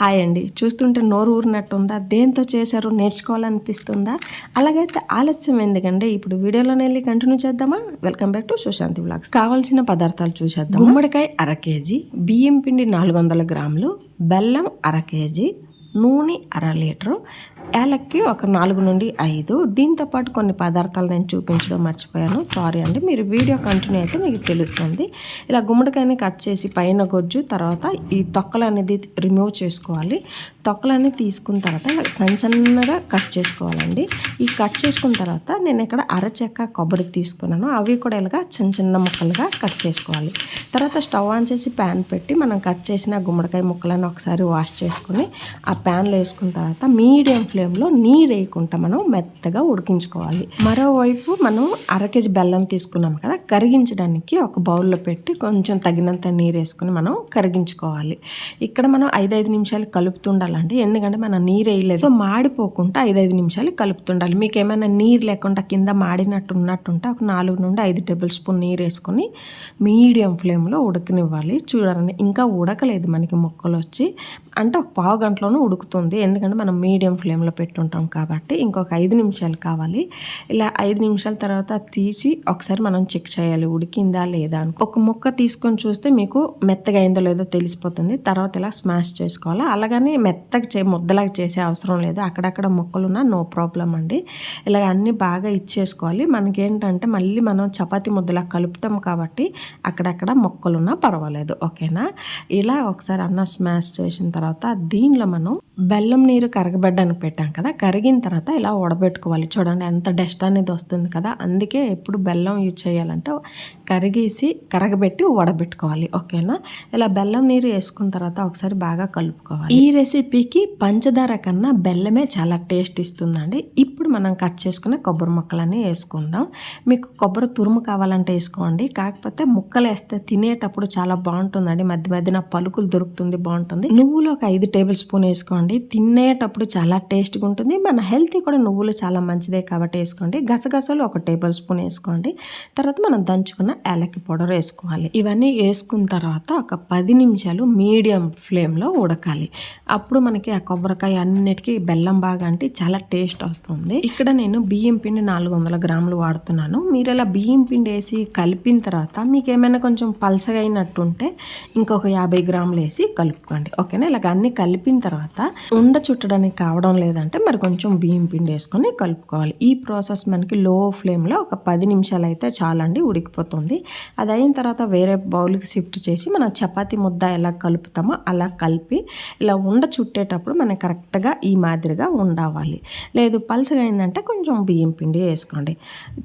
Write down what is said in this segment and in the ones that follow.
Hi అండి. చూస్తుంటే నోరు ఊరినట్టు ఉందా దేంతో చేశారు? నేర్చుకోవాలనిపిస్తుందా? అలాగైతే ఆలస్యం ఎందుకంటే ఇప్పుడు వీడియోలోనే వెళ్ళి కంటిన్యూ చేద్దామా? Welcome back to Sushanti blogs కావాల్సిన పదార్థాలు చూసేద్దాం గుమ్మడికాయ అర కేజీ బియ్యం పిండి నాలుగు వందల గ్రాములు బెల్లం అర కేజీ నూనె అర లీటరు యాలక్కి ఒక నాలుగు నుండి ఐదు. దీంతో పాటు కొన్ని పదార్థాలు నేను చూపించడం మర్చిపోయాను. సారీ అండి మీరు వీడియో కంటిన్యూ అయితే మీకు తెలుస్తుంది. ఇలా గుమ్మడికాయని కట్ చేసి పైన గొజ్జు తర్వాత ఈ తొక్కలు అనేది రిమూవ్ చేసుకోవాలి. తొక్కలన్నీ తీసుకున్న తర్వాత ఇలా కట్ చేసుకోవాలండి. ఈ కట్ చేసుకున్న తర్వాత నేను ఇక్కడ అరచెక్క కొబ్బరి తీసుకున్నాను. అవి కూడా ఇలాగా చిన్న చిన్న ముక్కలుగా కట్ చేసుకోవాలి. తర్వాత స్టవ్ ఆన్ చేసి ప్యాన్ పెట్టి మనం కట్ చేసిన గుమ్మడికాయ ముక్కలను ఒకసారి వాష్ చేసుకొని ఆ ప్యాన్లో వేసుకున్న తర్వాత మీడియం ఫ్లేమ్లో నీరు వేయకుండా మనం మెత్తగా ఉడికించుకోవాలి. మరోవైపు మనం అర కేజీ బెల్లం తీసుకున్నాం కదా కరిగించడానికి ఒక బౌల్లో పెట్టి కొంచెం తగినంత నీరు వేసుకుని మనం కరిగించుకోవాలి. ఇక్కడ మనం ఐదైదు నిమిషాలు కలుపుతుండాలండి ఎందుకంటే మనం నీరు వేయలేదు. సో మాడిపోకుండా ఐదైదు నిమిషాలు కలుపుతుండాలి మీకు ఏమైనా నీరు లేకుండా కింద మాడినట్టు ఉన్నట్టుంటే ఒక నాలుగు నుండి ఐదు టేబుల్ స్పూన్ నీరు వేసుకొని మీడియం ఫ్లేమ్లో ఉడకనివ్వాలి. చూడండి ఇంకా ఉడకలేదు మనకి ముక్కలు వచ్చి. అంటే ఒక పావు గంటలోనూ ఉడుకుతుంది. ఎందుకంటే మనం మీడియం ఫ్లేమ్లో పెట్టుంటాం కాబట్టి ఇంకొక ఐదు నిమిషాలు కావాలి. ఇలా ఐదు నిమిషాల తర్వాత తీసి ఒకసారి మనం చెక్ చేయాలి ఉడికిందా లేదా అని. ఒక ముక్క తీసుకొని చూస్తే మీకు మెత్తగా అయిందో లేదో తెలిసిపోతుంది. తర్వాత ఇలా స్మాష్ చేసుకోవాలి. అలాగని మెత్తగా చే ముద్దలాగా చేసే అవసరం లేదు. అక్కడక్కడ ముక్కలున్నా నో ప్రాబ్లం అండి. ఇలాగ అన్నీ బాగా ఇచ్చేసుకోవాలి. మనకేంటంటే మళ్ళీ మనం చపాతి ముద్దలా కలుపుతాం కాబట్టి అక్కడక్కడ మొక్కలున్నా పర్వాలేదు. ఓకేనా? ఇలా ఒకసారి అన్న స్మాష్ చేసిన తర్వాత తర్వాత దీనిలో మనం బెల్లం నీరు కరగబడ్డానికి పెట్టాం కదా కరిగిన తర్వాత ఇలా ఉడబెట్టుకోవాలి చూడండి ఎంత డస్ట్ అనేది వస్తుంది కదా అందుకే ఎప్పుడు బెల్లం యూజ్ చేయాలంటే కరిగేసి కరగబెట్టి ఉడబెట్టుకోవాలి ఓకేనా? ఇలా బెల్లం నీరు వేసుకున్న తర్వాత ఒకసారి బాగా కలుపుకోవాలి. ఈ రెసిపీకి పంచదార కన్నా బెల్లమే చాలా టేస్ట్ ఇస్తుందండి. ఇప్పుడు మనం కట్ చేసుకునే కొబ్బరి ముక్కలన్నీ వేసుకుందాం. మీకు కొబ్బరి తురుము కావాలంటే వేసుకోండి. కాకపోతే ముక్కలు వేస్తే తినేటప్పుడు చాలా బాగుంటుందండి. మధ్య మధ్యన పలుకులు దొరుకుతుంది బాగుంటుంది. నువ్వులు ఒక ఐదు టేబుల్ స్పూన్ వేసుకోండి. తినేటప్పుడు చాలా టేస్ట్గా ఉంటుంది. మన హెల్త్ కూడా నువ్వులు చాలా మంచిదే కాబట్టి వేసుకోండి. గసగసాలు ఒక టేబుల్ స్పూన్ వేసుకోండి. తర్వాత మనం దంచుకున్న యాలక్కి పౌడర్ వేసుకోవాలి. ఇవన్నీ వేసుకున్న తర్వాత ఒక పది నిమిషాలు మీడియం ఫ్లేమ్లో ఉడకాలి. అప్పుడు మనకి ఆ కొబ్బరికాయ అన్నిటికీ బెల్లం బాగా అంటే చాలా టేస్ట్ వస్తుంది. ఇక్కడ నేను బియ్యం పిండి నాలుగు వందల గ్రాములు వాడుతున్నాను. మీరు ఇలా బియ్యం పిండి వేసి కలిపిన తర్వాత మీకు ఏమైనా కొంచెం పలసగా అయినట్టుంటే ఇంకొక యాభై గ్రాములు వేసి కలుపుకోండి. ఓకేనా? ఇలాగ అన్ని కలిపిన తర్వాత ఉండ చుట్టడానికి కావడం లేదంటే మరి కొంచెం బియ్యం పిండి వేసుకొని కలుపుకోవాలి. ఈ ప్రాసెస్ మనకి లో ఫ్లేమ్లో ఒక పది నిమిషాలు అయితే చాలండి ఉడికిపోతుంది. అది అయిన తర్వాత వేరే బౌల్కి షిఫ్ట్ చేసి మనం చపాతీ ముద్ద ఎలా కలుపుతామో అలా కలిపి ఇలా ఉండ చుట్టేటప్పుడు మనం కరెక్ట్గా ఈ మాదిరిగా ఉండవాలి లేదు పల్చగా అయిందంటే కొంచెం బియ్యం పిండి వేసుకోండి.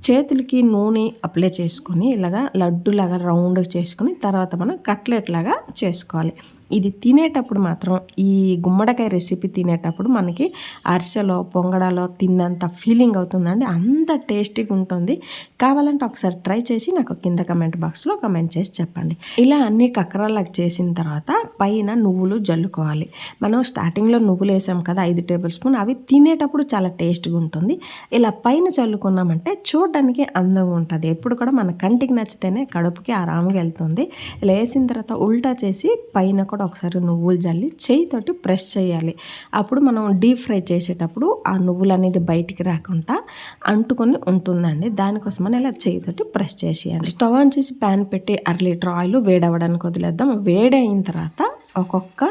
చేతులకి నూనె అప్లై చేసుకొని ఇలాగా లడ్డులాగా రౌండ్గా చేసుకొని తర్వాత మనం కట్లెట్ లాగా చేసుకోవాలి. ఇది తినేటప్పుడు మాత్రం ఈ గుమ్మడికాయ రెసిపీ తినేటప్పుడు మనకి అరిసెలో పొంగడాలో తిన్నంత ఫీలింగ్ అవుతుందండి. అంత టేస్టీగా ఉంటుంది. కావాలంటే ఒకసారి ట్రై చేసి నాకు కింద కమెంట్ బాక్స్లో కమెంట్ చేసి చెప్పండి. ఇలా అన్ని కక్రాలకు చేసిన తర్వాత పైన నువ్వులు జల్లుకోవాలి. మనం స్టార్టింగ్లో నువ్వులు వేసాం కదా ఐదు టేబుల్ స్పూన్ అవి తినేటప్పుడు చాలా టేస్ట్గా ఉంటుంది. ఇలా పైన చల్లుకున్నామంటే చూడడానికి అందంగా ఉంటుంది. ఎప్పుడు కూడా మన కంటికి నచ్చితేనే కడుపుకి ఆరాముగా వెళ్తుంది. ఇలా వేసిన తర్వాత ఉల్టా చేసి పైన కూడా కూడా ఒకసారి నువ్వులు జల్లి చేయితోటి ప్రెస్ చేయాలి. అప్పుడు మనం డీప్ ఫ్రై చేసేటప్పుడు ఆ నువ్వులు అనేది బయటికి రాకుండా అంటుకొని ఉంటుందండి. దానికోసమని ఇలా చేయితోటి ప్రెస్ చేసేయాలి. స్టవ్ ఆన్ చేసి ప్యాన్ పెట్టి అర లీటర్ ఆయిల్ వేడవడానికి వదిలేద్దాం. వేడైన తర్వాత ఒక్కొక్క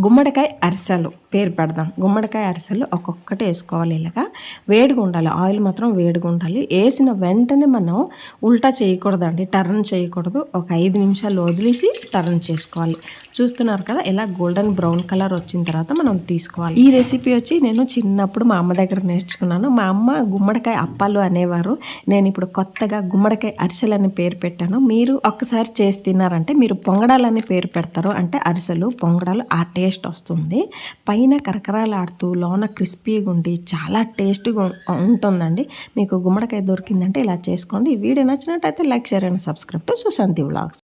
గుమ్మడికాయ అరిసెలు పేరు పెడదాం. గుమ్మడికాయ అరిసెలు ఒక్కొక్కటి వేసుకోవాలి ఇలాగా. వేడిగా ఉండాలి. ఆయిల్ మాత్రం వేడిగా ఉండాలి. వేసిన వెంటనే మనం ఉల్టా చేయకూడదండి. టర్న్ చేయకూడదు. ఒక ఐదు నిమిషాలు వదిలేసి టర్న్ చేసుకోవాలి. చూస్తున్నారు కదా ఇలా గోల్డెన్ బ్రౌన్ కలర్ వచ్చిన తర్వాత మనం తీసుకోవాలి. ఈ రెసిపీ వచ్చి నేను చిన్నప్పుడు మా అమ్మ దగ్గర నేర్చుకున్నాను. మా అమ్మ గుమ్మడికాయ అప్పాలు అనేవారు. నేను ఇప్పుడు కొత్తగా గుమ్మడికాయ అరిసెలు అని పేరు పెట్టాను. మీరు ఒక్కసారి చేసి తిన్నారంటే మీరు పొంగడాలని పేరు పెడతారు. అంటే అరిసెలు పొంగడాలు ఆ టేస్ట్ వస్తుంది. పైన కరకరాలాడుతూ లోన క్రిస్పీగా ఉండి చాలా టేస్ట్గా ఉంటుందండి. మీకు గుమ్మడికాయ దొరికిందంటే ఇలా చేసుకోండి. ఈ వీడియో నచ్చినట్టయితే like share and subscribe to Sushanti vlogs.